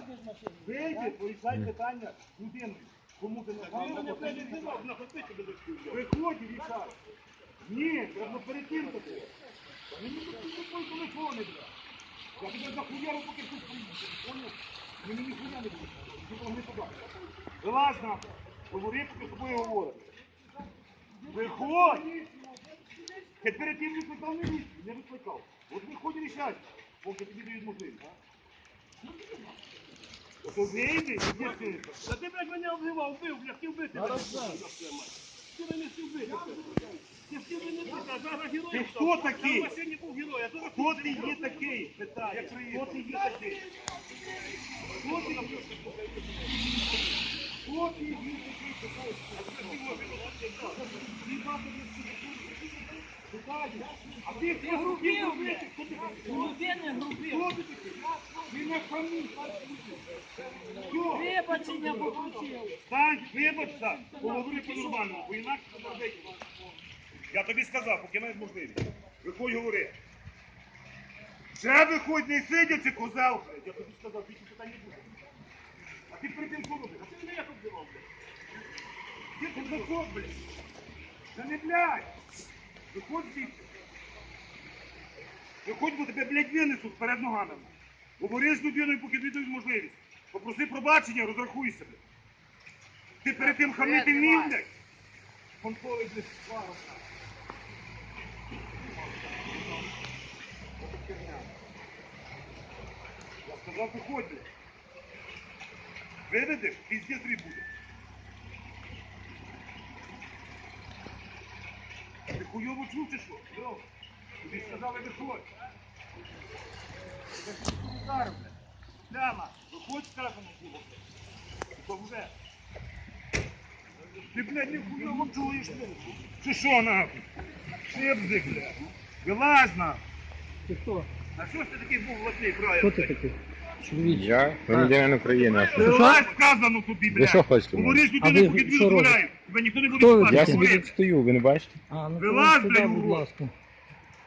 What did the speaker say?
рішати. Вийди, порішай питання з людиною. Кому ти не. Виходь і рішай. Ні, треба перед тим таке. Мені не такої телефони, бля. Я тебе захуяру, поки тут приїдеш, поняв? Мені ніхуя не буде. Ти того не. Вилазь нахуй. Говори, поки з тобою говорить. Виходь! Ти перед тим викликав не викликав. От виходь і рішай, поки тобі дають можливість, вийди, іди сюди. Та ти, блядь, мене обзивав, вбив, блядь, хотів бити. мене. Ти мене хотів бити. Ти хотів мене бити, а зараз герой. Ти хто такий? Там сьогодні був герой, а зараз Хто ти є такий? Питає. Хто ти є такий? Хто ти є такий? Хто ти є такий? Питає. А ти хто грубів, блядь? Хто ти такий? Людини грубив. Хто ти такий? Ти не? Вибачення попросив. Стань, вибачся, поговори по-нормальному, бо інакше тебе. Я тобі сказав, поки маєш можливість. Виходь говори. Ще виходь, не сидячи, козел. Я тобі сказав, більше питань не буде. А ти перед тим робиш? А ти мене як обзивав, блядь? Ти тут закон, блядь. Та не блядь. Виходь звідси. Виходь, бо тебе, блядь, винесуть перед ногами. Говори з людиною, поки тобі дають можливість. Попроси пробачення, розрахуйся. блядь. Ти перед тим хамити вмів, блядь? Контроль, блядь, сварок. Я сказав, виходь, блядь. Виведеш, піздець тобі буде. Ти хуйово чув чи що? Тобі сказали, виходь. Тебе ж ніхто не вдарив, блядь. Пляма, виходь, сказано було. То вже. Ти, блядь, не хуйово чуєш, блядь. Чи що, нахуй? Шибзик, блядь. Вилазь, нахуй. Ти хто? А що ж ти такий був власний край? Хто ти такий? Чоловік. Я громадянин України. а що? Вилазь, сказано тобі, Ви блядь. що хочете? Говориш А людини, ви поки що? Тебе ніхто не буде Хто ви? чіпати. Я собі тут стою, ви не бачите? А, ну Вилазь, блядь, будь ласка.